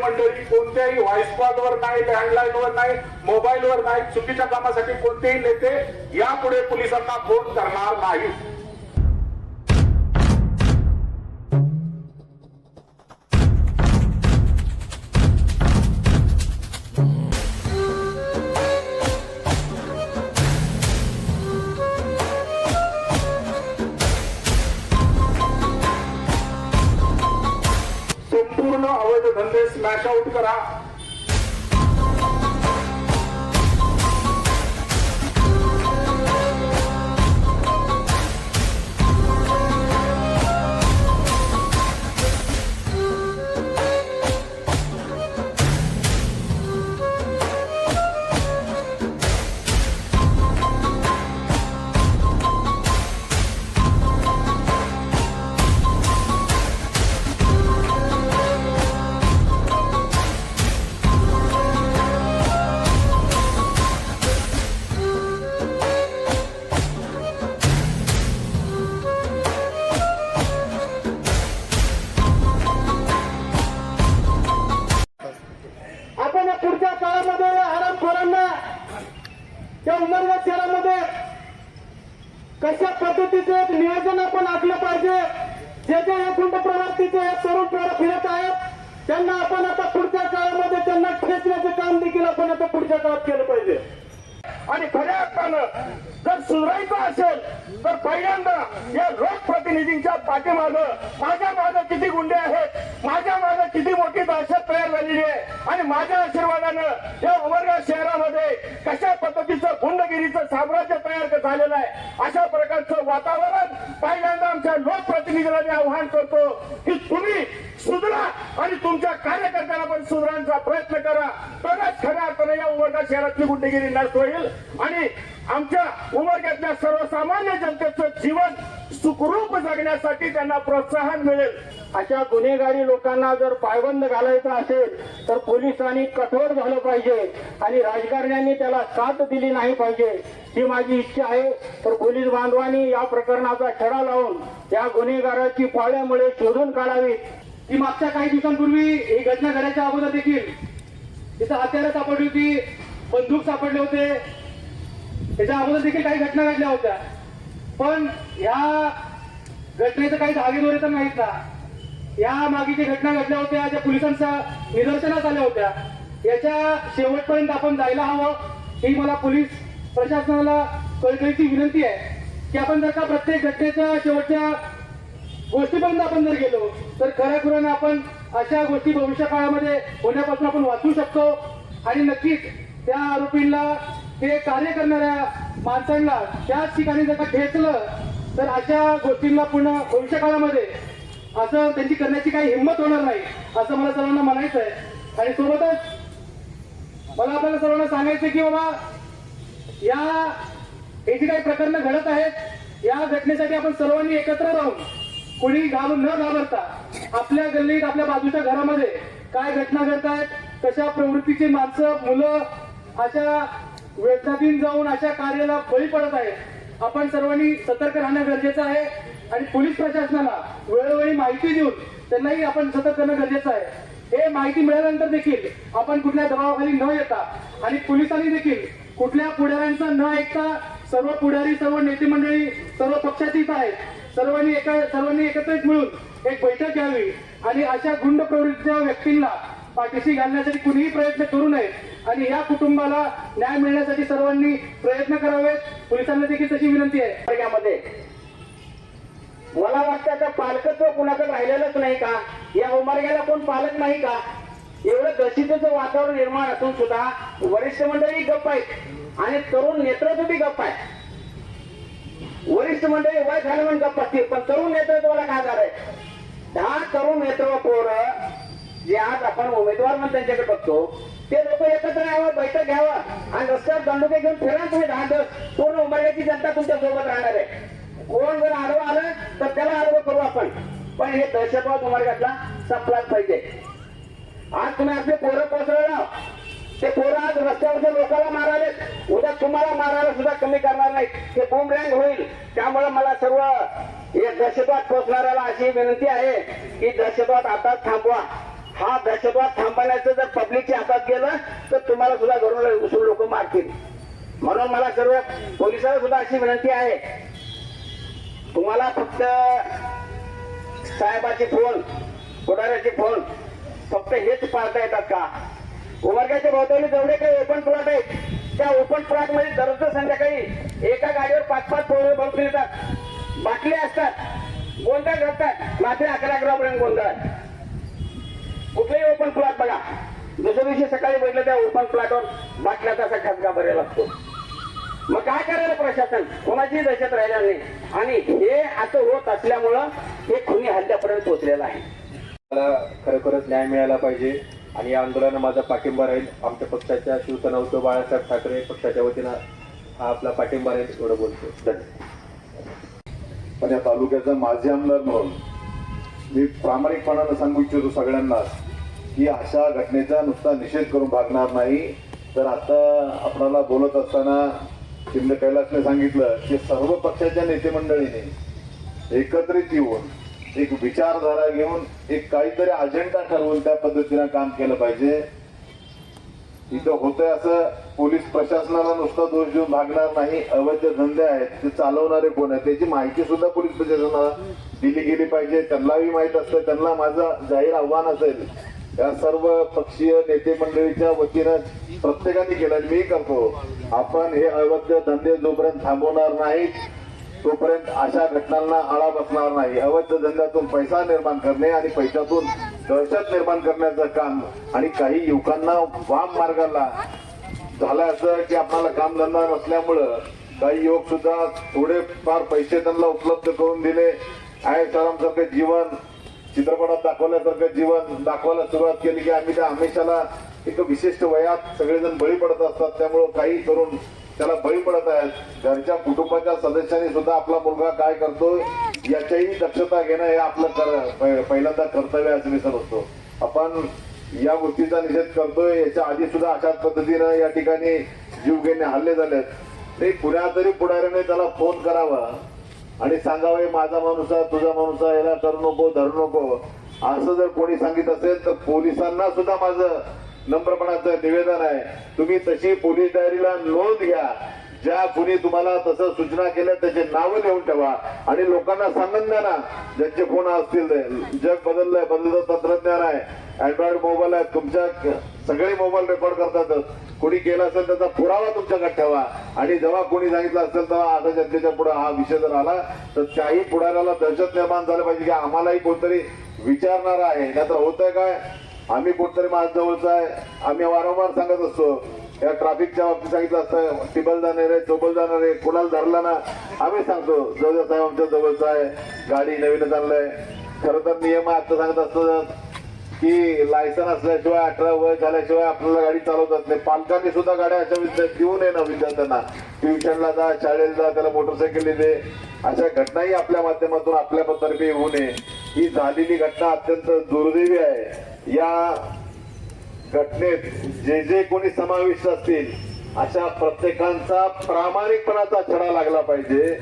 कोणत्याही व्हॉइस कॉलवर नाही लँडलाईनवर नाही मोबाईलवर नाही चुकीच्या कामासाठी कोणतेही नेते यापुढे पोलिसांना फोन करणार नाही गुंड प्रवृत्तीचे हे तरुण पोरं फिरत आहेत. त्यांना आपण आता पुढच्या काळामध्ये त्यांना खेचण्याचं काम देखील आपण आता पुढच्या काळात केलं पाहिजे. आणि खऱ्या अर्थानं जर सुधारायचं असेल तर पहिल्यांदा या लोकप्रतिनिधींच्या पाठीमागं माझ्या मागं किती गुंडे आहेत माझ्या मागं किती मोठी दहशत तयार झालेली आहे आणि माझ्या आशीर्वादानं या उमरगा शहरामध्ये कशा पद्धतीचं गुंडगिरीचं साम्राज्य तयार झालेलं आहे अशा प्रकारचं वातावरण पहिल्यांदा आमच्या लोक लोकप्रतिनिधीला मी आव्हान करतो की तुम्ही सुधरा आणि तुमच्या कार्यकर्त्यांना पण सुधारण्याचा प्रयत्न करा. तरच खऱ्या अर्थाने या उमरगा शहरातली गुंडगिरी नष्ट होईल आणि आमच्या उमरग्यातल्या सर्वसामान्य जनतेचं जीवन सुखरूप जगण्यासाठी त्यांना प्रोत्साहन मिळेल. अशा गुन्हेगारी लोकांना जर पायबंद घालायचा असेल तर पोलिसांनी कठोर झालं पाहिजे आणि राजकारण्यांनी त्याला साथ दिली नाही पाहिजे. ही माझी इच्छा आहे. तर पोलीस बांधवांनी या प्रकरणाचा छडा लावून या गुन्हेगाराची पाळ्यामुळे शोधून काढावी. ती मागच्या काही दिवसांपूर्वी ही घटना घडायच्या अगोदर देखील तिथं हत्यारं सापडली होती बंदूक सापडले होते. त्याच्या अगोदर देखील काही घटना घडल्या होत्या. पण ह्या घटनेचं काही धागेदोरे तर नाहीत ना. या मागे ज्या घटना घडल्या होत्या ज्या पोलिसांच्या निदर्शनात आल्या होत्या याच्या शेवटपर्यंत आपण जायला हवं. ही मला पोलीस प्रशासनाला कळकळीची विनंती आहे की आपण जर का प्रत्येक घटनेच्या शेवटच्या गोष्टीपर्यंत आपण जर गेलो तर खऱ्या खुऱ्यानं आपण अशा गोष्टी भविष्य काळामध्ये होण्यापासून आपण वाचू शकतो. आणि नक्कीच त्या आरोपींना ते कार्य करणाऱ्या माणसांना त्याच ठिकाणी जर का ठेचलं तर अशा गोष्टींना पुन्हा भविष्य काळामध्ये असं त्यांची करण्याची काही हिंमत होणार नाही असं मला सर्वांना म्हणायचं आहे. आणि सोबतच मला आपल्याला सर्वांना सांगायचं की बाबा या हे जी काही प्रकरणं घडत आहेत या घटनेसाठी आपण सर्वांनी एकत्र राहून कुणी घालून न घाबरता आपल्या गल्लीत आपल्या बाजूच्या घरामध्ये काय घटना घडत आहेत कशा प्रवृत्तीची माणसं मुलं अशा व्यसनाधीन जाऊन अशा कार्याला बळी पडत आहेत आपण सर्वांनी सतर्क राहणं गरजेचं आहे आणि पोलीस प्रशासनाला वेळोवेळी माहिती देऊन त्यांनाही आपण सतर्क करणं गरजेचं आहे. हे माहिती मिळाल्यानंतर देखील आपण कुठल्या दबावाखाली न येता आणि पोलिसांनी देखील कुठल्या पुढाऱ्यांचं न ऐकता सर्व पुढारी सर्व नेते मंडळी सर्व पक्षाचे इथं आहेत. सर्वांनी एका सर्वांनी एकत्रित मिळून एक बैठक घ्यावी आणि अशा गुंड प्रवृत्तीच्या व्यक्तींना पाठीशी घालण्यासाठी कुणीही प्रयत्न करू नये. आणि या कुटुंबाला न्याय मिळण्यासाठी सर्वांनी प्रयत्न करावेत. पोलिसांना देखील तशी विनंती आहे. यामध्ये मला वाटतं आता पालकत्व कुणाकडे राहिलेलंच नाही का? या उमरग्याला कोण पालक नाही का? एवढं दहशतीचं वातावरण निर्माण असून सुद्धा वरिष्ठ मंडळी गप्प आहेत. आणि तरुण नेतृत्व बी गप्प आहे वरिष्ठ मंडळी वय झालं म्हणून गप्प असतील पण तरुण नेतृत्वाला काय झालंय? दहा तरुण नेतृत्व पोरं जे आज आपण उमेदवार म्हणून त्यांच्याकडे बघतो ते लोक एकत्र यावं बैठक घ्यावं. आणि रस्त्यावर दंडुके घेऊन फिरा तुम्ही दहा दिवस. पूर्ण उमरग्याची जनता तुमच्यासोबत राहणार आहे. कोण जर आरोप आलं तर त्याला आरोप करू आपण. पण हे दहशतवाद उमरग्यातला संपलाच पाहिजे. आज तुम्ही आपले पोरं कोसळलं. ते पोरं आज रस्त्यावरच्या लोकांना मारावेत उद्या तुम्हाला मारायला सुद्धा कमी करणार नाही हे बुमरँग होईल. त्यामुळे मला सर्व हे दहशतवाद पोचणाऱ्याला अशी विनंती आहे की दहशतवाद आता थांबवा. हा दहशतवाद थांबवण्याचं जर पब्लिकच्या हातात गेलं तर तुम्हाला सुद्धा घरून घुसून लोक मारतील. म्हणून मला सर्व पोलिसांना सुद्धा अशी विनंती आहे. तुम्हाला फक्त साहेबाचे फोन पुढाऱ्याचे फोन फक्त हेच पाळता येतात का? उमरग्याच्या भोवताली जेवढे काही ओपन प्लॉट आहेत त्या ओपन प्लॉटमध्ये दररोज संध्याकाळी एका गाडीवर पाच पाच पोरं बघून येतात बाटले असतात. गोंधळ घडतात रात्री अकरा अकरापर्यंत गोंधळ. कुठलेही ओपन प्लॉट बघा. दुसऱ्या दिवशी सकाळी बघितलं त्या ओपन प्लॉटवर बाटल्याचा असा खसगा भरायला लागतो मग काय करायला प्रशासन? कोणाची दहशत राहिल्या नाही. आणि हे असं होत असल्यामुळं हे खुनी हल्ल्यापर्यंत पोहोचलेलं आहे. मला खरोखरच न्याय मिळाला पाहिजे आणि या आंदोलनाला माझा पाठिंबा राहील. आमच्या पक्षाच्या शिवसेना उद्धव बाळासाहेब ठाकरे पक्षाच्या वतीनं हा आपला पाठिंबा राहील एवढं बोलतो. धन्यवाद. पण या तालुक्याचा माजी आमदार म्हणून मी प्रामाणिकपणानं सांगू इच्छितो सगळ्यांना की अशा घटनेचा नुसता निषेध करून भागणार नाही. तर आता आपणाला बोलत असताना शिंदे कैलासने सांगितलं की सर्व पक्षाच्या नेते मंडळीने एकत्रित येऊन एक विचारधारा घेऊन एक काहीतरी अजेंडा ठरवून त्या पद्धतीनं काम केलं पाहिजे. इथं होतंय असं पोलीस प्रशासनाला नुसता दोष देऊन भागणार नाही. अवैध धंदे आहेत ते चालवणारे कोण आहेत त्याची माहिती सुद्धा पोलीस प्रशासनाला दिली गेली पाहिजे. त्यांनाही माहीत असतं त्यांना माझं जाहीर आव्हान असेल या सर्व पक्षीय नेते मंडळीच्या वतीनं प्रत्येकाने केलं मी करतो. आपण हे अवैध धंदे जोपर्यंत थांबवणार नाहीत तोपर्यंत अशा घटनांना आळा बसणार नाही. अवैध धंद्यातून पैसा निर्माण करणे आणि पैशातून दहशत निर्माण करण्याचं काम आणि काही युवकांना वाम मार्गाला झालं असं की आपल्याला कामधंदा नसल्यामुळं काही युवक सुद्धा थोडे फार पैसे त्यांना उपलब्ध करून दिले. आहे सारखं जीवन चित्रपटात दाखवल्यासारखं जीवन दाखवायला सुरुवात केली की आम्ही त्या हमेशाला एक विशिष्ट वयात सगळेजण बळी पडत असतात. त्यामुळं काही करून त्याला बळी पडत आहेत. घरच्या कुटुंबाच्या सदस्यांनी सुद्धा आपला मुलगा काय करतो याच्याही दक्षता घेणं हे आपलं कर पहिल्यांदा कर्तव्य असं मी समजतो. आपण या गोष्टीचा निषेध करतोय. याच्या आधी सुद्धा अशाच पद्धतीनं या ठिकाणी जीवघेणे हल्ले झालेत. ते कुण्या तरी पुढाऱ्याने त्याला फोन करावा. आणि सांगावं माझा माणूस आहे तुझा माणूस आहे याला करू नको धरू नको. असं जर कोणी सांगितलं असेल तर पोलिसांना सुद्धा माझं नम्रपणाचं निवेदन आहे. तुम्ही तशी पोलीस डायरीला नोंद घ्या. ज्या कुणी तुम्हाला तसं सूचना केल्या त्याचे नावं लिहून ठेवा. आणि लोकांना सांगून द्या ना ज्यांचे फोन असतील ते. जग बदललंय बदलतं तंत्रज्ञान आहे. अँड्रॉइड मोबाईल आहे तुमच्या सगळे मोबाईल रेकॉर्ड करतातच कोणी केला असेल त्याचा पुरावा तुमच्याकडे ठेवा. आणि जेव्हा कोणी सांगितलं असेल तेव्हा आता जनतेच्या पुढे हा विषय जर आला तर त्याही पुढाऱ्याला दहशत निर्माण झालं पाहिजे की आम्हालाही कोणतरी विचारणार आहे. नाहीतर होतंय काय? आम्ही कोणतरी माझ जवळचा आहे. आम्ही वारंवार सांगत असतो. या ट्रॅफिकच्या बाबतीत सांगितलं असतं टिबल जाणार आहे चोबल जाणार आहे कुणाला धरला ना आम्ही सांगतो. जवळ साहेब आमच्या जवळचा आहे गाडी नवीनच आणलंय. खरं तर नियम आता सांगत असतो की लायसन असल्याशिवाय अठरा वय झाल्याशिवाय आपल्याला गाडी चालवतात नाही. पालकांनी सुद्धा गाड्या अशा विद्यार्थी देऊ नये ना विद्यार्थ्यांना. ट्युशनला जा शाळेला जा त्याला मोटरसायकल दे अशा घटनाही आपल्या माध्यमातून आपल्या तर्फे होऊ नये ही झालेली घटना अत्यंत दुर्दैवी आहे. या घटनेत जे जे कोणी समाविष्ट असतील अशा प्रत्येकांचा प्रामाणिकपणाचा छडा लागला पाहिजे.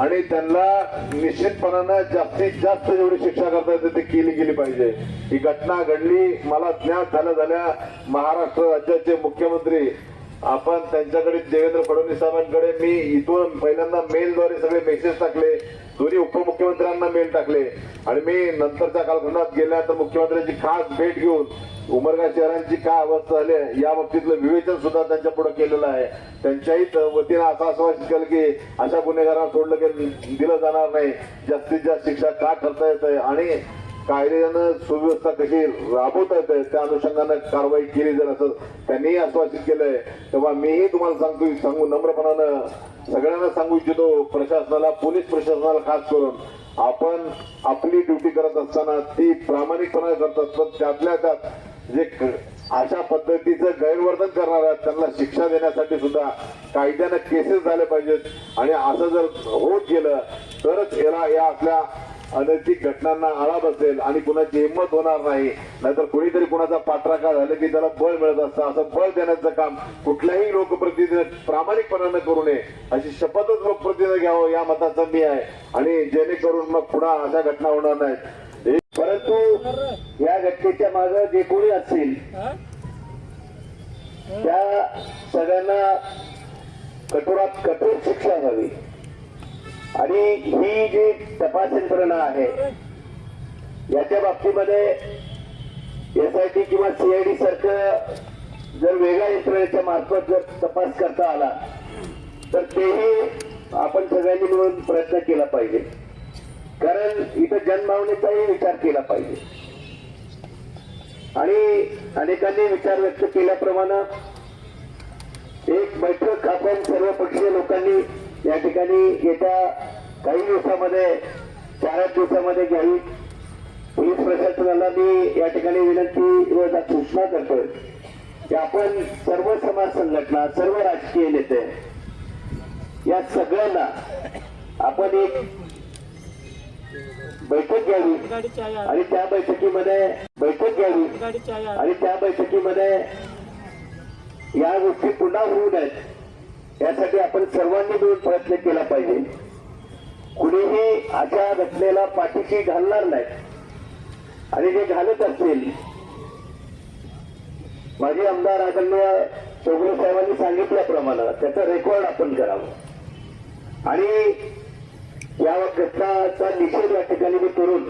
आणि त्यांना निश्चितपणानं जास्तीत जास्त जेवढी शिक्षा करता येते ती केली गेली पाहिजे. ही घटना घडली मला ज्ञात झाल्या झाल्या महाराष्ट्र राज्याचे मुख्यमंत्री आपण त्यांच्याकडे देवेंद्र फडणवीस साहेबांकडे मी इथून पहिल्यांदा मेलद्वारे सगळे मेसेज टाकले. दोन्ही उपमुख्यमंत्र्यांना मेल टाकले. आणि मी नंतरच्या कालखंडात गेल्यानंतर मुख्यमंत्र्यांची खास भेट घेऊन उमरगा शहरांची काय अवस्था झाली आहे या बाबतीतलं विवेचन सुद्धा त्यांच्या पुढे केलेलं आहे. त्यांच्याही वतीनं असं आश्वासित केलं की अशा गुन्हेगारांना सोडलं की दिलं जाणार नाही. जास्तीत जास्त शिक्षा का करता येत आहे? आणि कायद्यानं सुव्यवस्था कशी राबवता येते त्या अनुषंगानं कारवाई केली जर असं त्यांनीही आश्वासित केलंय तेव्हा मीही तुम्हाला सांगतो सांगू नम्रपणानं सगळ्यांना सांगू इच्छितो प्रशासनाला पोलीस प्रशासनाला खास करून. आपण आपली ड्युटी करत असताना ती प्रामाणिकपणे करत असतात त्यातल्या त्यात जे अशा पद्धतीचं गैरवर्तन करणार आहेत त्यांना शिक्षा देण्यासाठी सुद्धा कायद्यानं केसेस झाले पाहिजेत. आणि असं जर होत गेलं तरच याला या आपल्या अनैतिक घटनांना आळा बसेल आणि कुणाची हिंमत होणार नाही. नाहीतर कुणीतरी कुणाचा पाठराखा झाला की त्याला बळ मिळत असतं. असं बळ देण्याचं काम कुठल्याही लोकप्रतिनिधी प्रामाणिकपणानं करू नये. अशी शपथच लोकप्रतिनिधी घ्यावं या मताचा मी आहे. आणि जेणेकरून मग पुन्हा अशा घटना होणार नाहीत. परंतु या घटनेच्या मागे जे कोणी असतील त्या सगळ्यांना कठोरात कठोर शिक्षा झाली आणि ही जी तपास यंत्रणा आहे याच्या बाबतीमध्ये एस आय टी किंवा सीआयडी सारखं जर वेगळ्या यंत्रणेच्या मार्फत जर तपास करता आला तर तेही आपण सगळ्यांनी मिळून प्रयत्न केला पाहिजे. कारण इथं जनभावनेचाही विचार केला पाहिजे. आणि अनेकांनी विचार व्यक्त केल्याप्रमाणे एक बैठक आपण सर्व पक्षीय लोकांनी या ठिकाणी येत्या काही दिवसामध्ये चार आठ दिवसामध्ये घ्यावी पोलीस प्रशासनाला मी या ठिकाणी विनंती व सूचना करतोय की आपण सर्व समाज संघटना सर्व राजकीय नेते या सगळ्यांना आपण एक बैठक घ्यावी आणि त्या बैठकीमध्ये बैठक घ्यावी आणि त्या बैठकीमध्ये या गोष्टी पुन्हा होऊ नयेत. यासाठी आपण सर्वांनी मिळून प्रयत्न केला पाहिजे. कुणीही अशा घटनेला पाठीशी घालणार नाही. आणि जे घालत असतील माजी आमदार आदरणीय चौगुले साहेबांनी सांगितल्याप्रमाणे त्याचं रेकॉर्ड आपण करावं. आणि या घटनाचा निषेध या ठिकाणी मी करून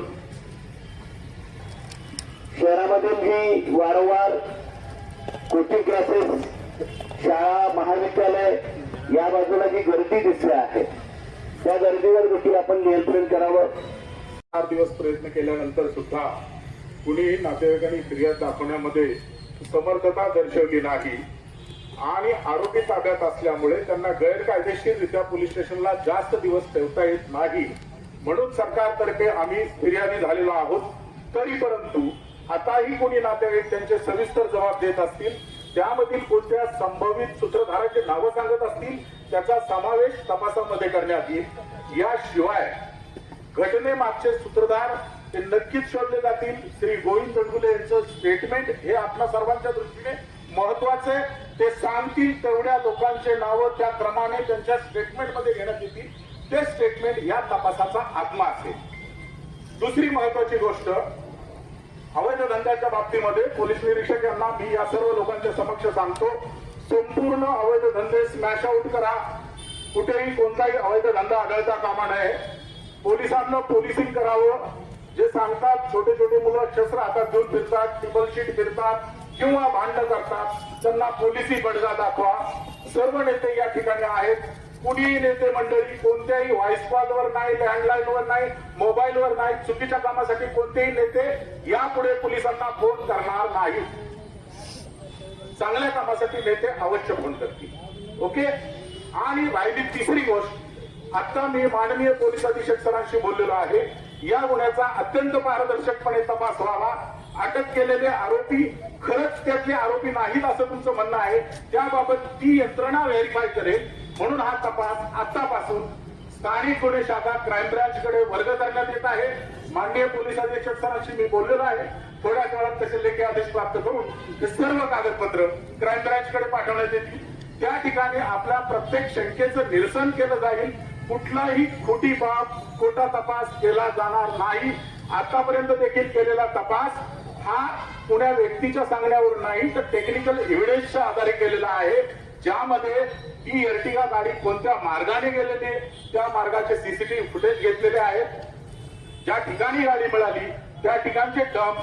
शहरामधील जी वारंवार कोटी क्लासेस शाळा महाविद्यालय या बाजूला जी गर्दी दिसली आहे त्या गर्दीवर देखील आपण नियंत्रण करावं. चार दिवस प्रयत्न केल्यानंतर सुद्धा कुणीही नातेवाईकांनी फिर्याद दाखवण्यामध्ये समर्थता दर्शवली नाही आणि आरोपी ताब्यात असल्यामुळे त्यांना गैरकायदेशीररित्या पोलीस स्टेशनला जास्त दिवस ठेवता येत नाही. म्हणून सरकारतर्फे आम्ही फिर्यादी झालेलो आहोत. तरी परंतु आताही कोणी नातेवाईक त्यांचे सविस्तर जबाब देत असतील त्यामधील कोणत्या संभवित सूत्रधाराचे नावं सांगत असतील त्याचा समावेश तपासामध्ये करण्यात येईल. याशिवाय घटनेमागचे सूत्रधार ते नक्कीच शोधले जातील. श्री गोविंद दंडुले यांचं स्टेटमेंट हे आपल्या सर्वांच्या दृष्टीने महत्त्वाचे ते सांगतील तेवढ्या लोकांचे नावं त्या क्रमाने त्यांच्या स्टेटमेंटमध्ये घेण्यात येतील. ते स्टेटमेंट या तपासाचा आत्मा असेल. दुसरी महत्वाची गोष्ट अवैध धंद्याच्या बाबतीमध्ये पोलीस निरीक्षक यांना मी या सर्व लोकांच्या समक्ष सांगतो संपूर्ण अवैध धंदे स्मॅश आउट करा. कुठेही कोणताही अवैध धंदा आढळता कामा नये. पोलिसांना पोलिसिंग करावं. जे सांगतात छोटे छोटे मुलं शस्त्र हातात घेऊन फिरतात टिबल शीट फिरतात किंवा भांडण करतात त्यांना पोलिसी बडगा दाखवा. सर्व नेते या ठिकाणी आहेत. कुणीही नेते मंडळी कोणत्याही व्हॉइस कॉलवर नाही लँडलाईनवर नाही मोबाईलवर नाही चुकीच्या कामासाठी कोणतेही नेते यापुढे पोलिसांना फोन करणार नाही. चांगल्या कामासाठी नेते अवश्य फोन करतील. ओके? आणि राहिली तिसरी गोष्ट. आता मी माननीय पोलीस अधीक्षक सरांशी बोललेलो आहे. या गुन्ह्याचा अत्यंत पारदर्शकपणे तपास व्हावा. अटक केलेले आरोपी खरंच त्यातले आरोपी नाहीत असं तुमचं म्हणणं आहे. त्याबाबत ती यंत्रणा व्हेरीफाय करेल. म्हणून हा तपास आतापासून स्थानिक गुन्हे शाखा क्राईम ब्रांचकडे वर्ग करण्यात येत आहे. माननीय पोलीस अधीक्षक सरांशी मी बोललेलो आहे. थोड्या काळात तसे लेखी आदेश प्राप्त करून हे सर्व कागदपत्र क्राईम ब्रांचकडे पाठवण्यात येतील. त्या ठिकाणी आपल्या प्रत्येक शंकेचं निरसन केलं जाईल. कुठलाही खोटी बाब खोटा तपास केला जाणार नाही. आतापर्यंत देखील केलेला तपास हा पुण्या व्यक्तीच्या सांगण्यावर नाही तर टेक्निकल एव्हिडन्सच्या आधारे केलेला आहे. ज्यामध्ये ही एर्टिगा गाडी कोणत्या मार्गाने गेलेली त्या मार्गाचे सीसीटीव्ही फुटेज घेतलेले आहेत. ज्या ठिकाणी गाडी मिळाली त्या ठिकाणचे डम्प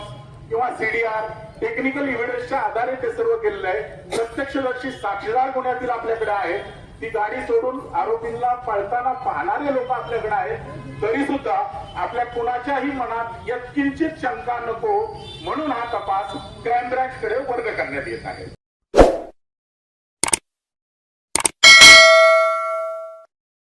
किंवा सीडीआर टेक्निकल इव्हिडन्सच्या आधारे ते सर्व केलेलं आहे प्रत्यक्षदर्शी साक्षीदार गुन्ह्यातील आपल्याकडे आहेत ती गाडी सोडून आरोपींना पळताना पाहणारे लोक आपल्याकडे आहेत. तरी सुद्धा आपल्या कुणाच्याही मनात यत्किंचित शंका नको म्हणून हा तपास क्राईम ब्रँच कडे वर्ग करण्यात येत आहे.